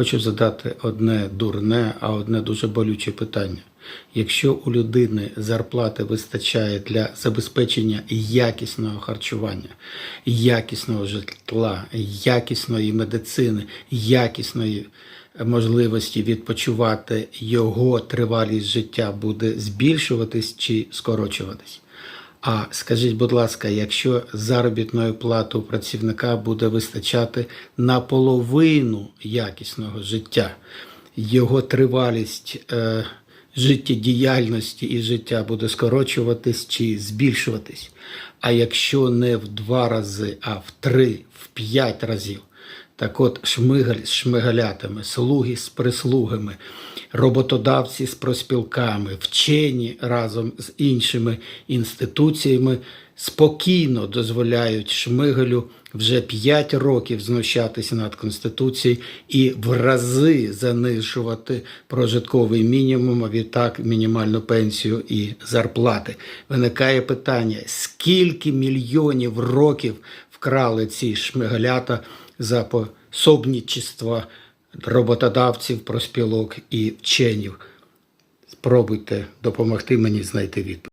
Хочу задати одне дурне, а одне дуже болюче питання. Якщо у людини зарплати вистачає для забезпечення якісного харчування, якісного житла, якісної медицини, якісної можливості відпочивати, його тривалість життя буде збільшуватись чи скорочуватись? А скажіть, будь ласка, якщо заробітної плати працівника буде вистачати на половину якісного життя, його тривалість е, життєдіяльності і життя буде скорочуватись чи збільшуватись? А якщо не в два рази, а в три, в п'ять разів, так от шмигаль з шмигалятами, слуги з прислугами, роботодавці з проспілками, вчені разом з іншими інституціями спокійно дозволяють шмигалю вже 5 років знущатися над Конституцією і в рази занижувати прожитковий мінімум, а відтак мінімальну пенсію і зарплати. Виникає питання, скільки мільйонів років вкрали ці шмигалята за пособничество роботодавців, проспілок і вченів. Спробуйте допомогти мені знайти відповідь.